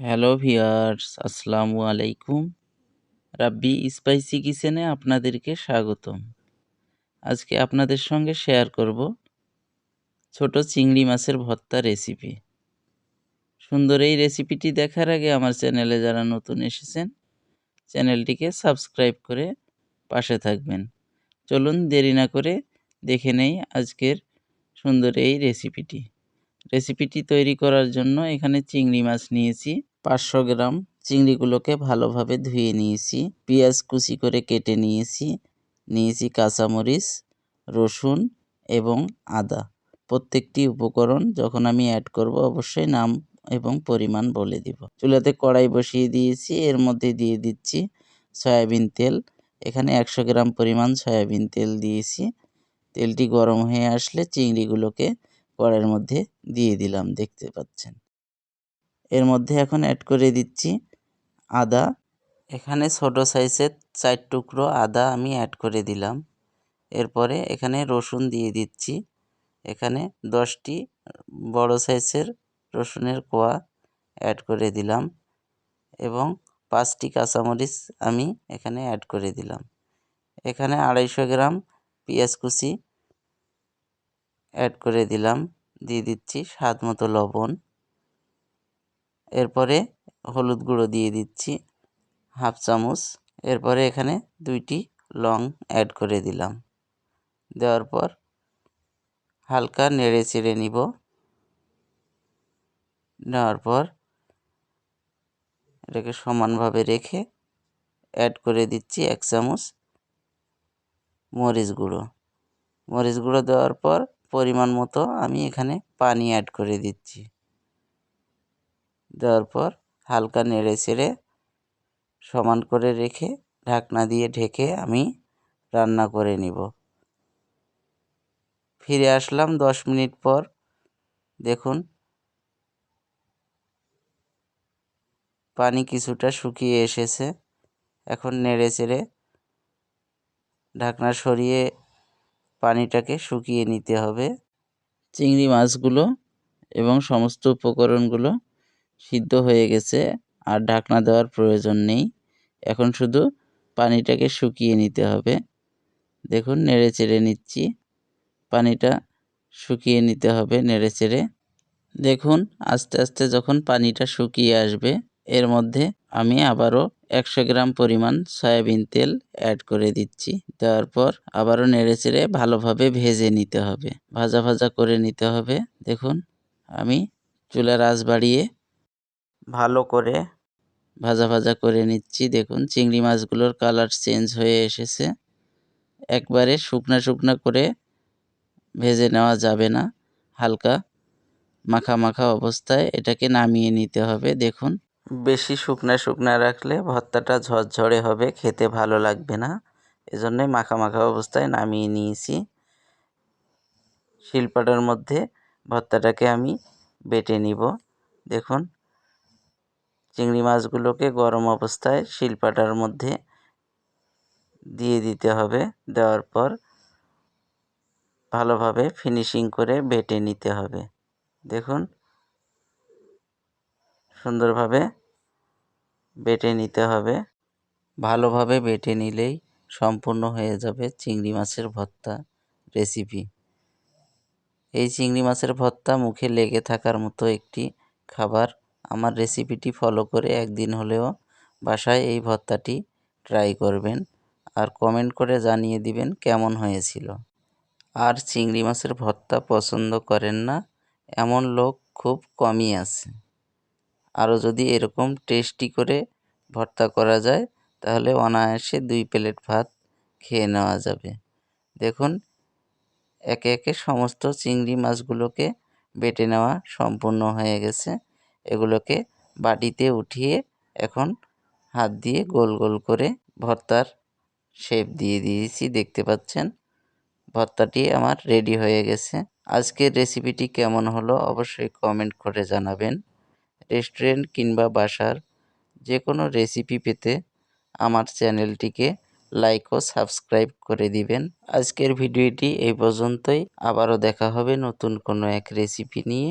Hello viewers আসসালামু আলাইকুম। রাব্বি spicy কিচেনে আপনাদেরকে স্বাগতম। আজকে আপনাদের সঙ্গে শেয়ার করব ছোট চিংড়ি মাছের ভর্তা রেসিপি। সুন্দর এই রেসিপিটি দেখার আগে আমার চ্যানেলে যারা নতুন এসেছেন, চ্যানেলটিকে সাবস্ক্রাইব করে পাশে থাকবেন। চলুন দেরি না করে দেখে নেই আজকের সুন্দর এই রেসিপিটি। রেসিপিটি তৈরি করার জন্য এখানে চিংড়ি মাছ নিয়েছি। পাঁচশো গ্রাম চিংড়িগুলোকে ভালোভাবে ধুয়ে নিয়েছি। পেঁয়াজ কুচি করে কেটে নিয়েছি। নিয়েছি কাঁচামরিচ, রসুন এবং আদা। প্রত্যেকটি উপকরণ যখন আমি অ্যাড করব অবশ্যই নাম এবং পরিমাণ বলে দিব। চুলাতে কড়াই বসিয়ে দিয়েছি। এর মধ্যে দিয়ে দিচ্ছি সয়াবিন তেল। এখানে একশো গ্রাম পরিমাণ সয়াবিন তেল দিয়েছি। তেলটি গরম হয়ে আসলে চিংড়িগুলোকে কড়াইয়ের মধ্যে দিয়ে দিলাম, দেখতে পাচ্ছেন। এর মধ্যে এখন অ্যাড করে দিচ্ছি আদা। এখানে ছোট সাইজের চার টুকরো আদা আমি অ্যাড করে দিলাম। এরপরে এখানে রসুন দিয়ে দিচ্ছি। এখানে দশটি বড় সাইজের রসুনের কোয়া অ্যাড করে দিলাম এবং পাঁচটি কাঁচামরিচ আমি এখানে অ্যাড করে দিলাম। এখানে আড়াইশো গ্রাম পেঁয়াজ কুচি অ্যাড করে দিলাম। দিয়ে দিচ্ছি স্বাদ মতো লবণ। এরপরে হলুদ গুঁড়ো দিয়ে দিচ্ছি হাফ চামচ। এরপরে এখানে দুইটি লং অ্যাড করে দিলাম। দেওয়ার পর হালকা নেড়ে চেড়ে নিব। নেওয়ার পর এটাকে সমানভাবে রেখে অ্যাড করে দিচ্ছি এক চামচ মরিচ গুঁড়ো। মরিচ গুঁড়ো দেওয়ার পর পরিমাণ মতো আমি এখানে পানি অ্যাড করে দিচ্ছি। দেওয়ার পর হালকা নেড়ে চেড়ে সমান করে রেখে ঢাকনা দিয়ে ঢেকে আমি রান্না করে নিব। ফিরে আসলাম দশ মিনিট পর। দেখুন, পানি কিছুটা শুকিয়ে এসেছে। এখন নেড়ে চেড়ে ঢাকনা সরিয়ে পানিটাকে শুকিয়ে নিতে হবে। চিংড়ি মাছগুলো এবং সমস্ত উপকরণগুলো সিদ্ধ হয়ে গেছে আর ঢাকনা দেওয়ার প্রয়োজন নেই। এখন শুধু পানিটাকে শুকিয়ে নিতে হবে। দেখুন নেড়ে চেড়ে নিচ্ছি। পানিটা শুকিয়ে নিতে হবে নেড়ে চেড়ে দেখুন, আস্তে আস্তে যখন পানিটা শুকিয়ে আসবে, এর মধ্যে আমি আবারও একশো গ্রাম পরিমাণ সয়াবিন তেল অ্যাড করে দিচ্ছি। দেওয়ার পর আবারও নেড়ে চেড়ে ভালোভাবে ভেজে নিতে হবে। ভাজা ভাজা করে নিতে হবে। দেখুন, আমি চুলার আঁচ বাড়িয়ে ভালো করে ভাজা ভাজা করে নিচ্ছি। দেখুন, চিংড়ি মাছগুলোর কালার চেঞ্জ হয়ে এসেছে। একবারে শুকনা শুকনা করে ভেজে নেওয়া যাবে না। হালকা মাখা মাখা অবস্থায় এটাকে নামিয়ে নিতে হবে। দেখুন, বেশি শুকনা শুকনা রাখলে ভর্তাটা ঝরঝরে হবে, খেতে ভালো লাগবে না। এজন্যই মাখা মাখা অবস্থায় নামিয়ে নিয়েছি। শিলপাটার মধ্যে ভর্তাটাকে আমি বেটে নিব। দেখুন চিংড়ি মাছগুলোকে গরম অবস্থায় শিলপাটার মধ্যে দিয়ে দিতে হবে। দেওয়ার পর ভালোভাবে ফিনিশিং করে বেটে নিতে হবে। দেখুন, সুন্দরভাবে বেটে নিতে হবে। ভালোভাবে বেটে নিলেই সম্পূর্ণ হয়ে যাবে চিংড়ি মাছের ভর্তা রেসিপি এই চিংড়ি মাছের ভর্তা মুখে লেগে থাকার মতো একটি খাবার আমার রেসিপিটি ফলো করে একদিন হলেও বাসায় এই ভর্তাটি ট্রাই করবেন আর কমেন্ট করে জানিয়ে দিবেন কেমন হয়েছিল। আর চিংড়ি মাছের ভর্তা পছন্দ করেন না, এমন লোক খুব কমই আছে। আরও যদি এরকম টেস্টি করে ভর্তা করা যায়, তাহলে অনায়াসে দুই প্লেট ভাত খেয়ে নেওয়া যাবে। দেখুন, একে একে সমস্ত চিংড়ি মাছগুলোকে বেটে নেওয়া সম্পূর্ণ হয়ে গেছে। এগুলোকে বাটিতে উঠিয়ে এখন হাত দিয়ে গোল গোল করে ভর্তার শেপ দিয়ে দিয়েছি, দেখতে পাচ্ছেন? ভর্তাটি আমার রেডি হয়ে গেছে। আজকের রেসিপিটি কেমন হলো অবশ্যই কমেন্ট করে জানাবেন। রেস্টুরেন্ট কিংবা বাসার যে কোনো রেসিপি পেতে আমার চ্যানেলটিকে লাইক ও সাবস্ক্রাইব করে দিবেন। আজকের ভিডিওটি এই পর্যন্তই। আবারও দেখা হবে নতুন কোনো এক রেসিপি নিয়ে।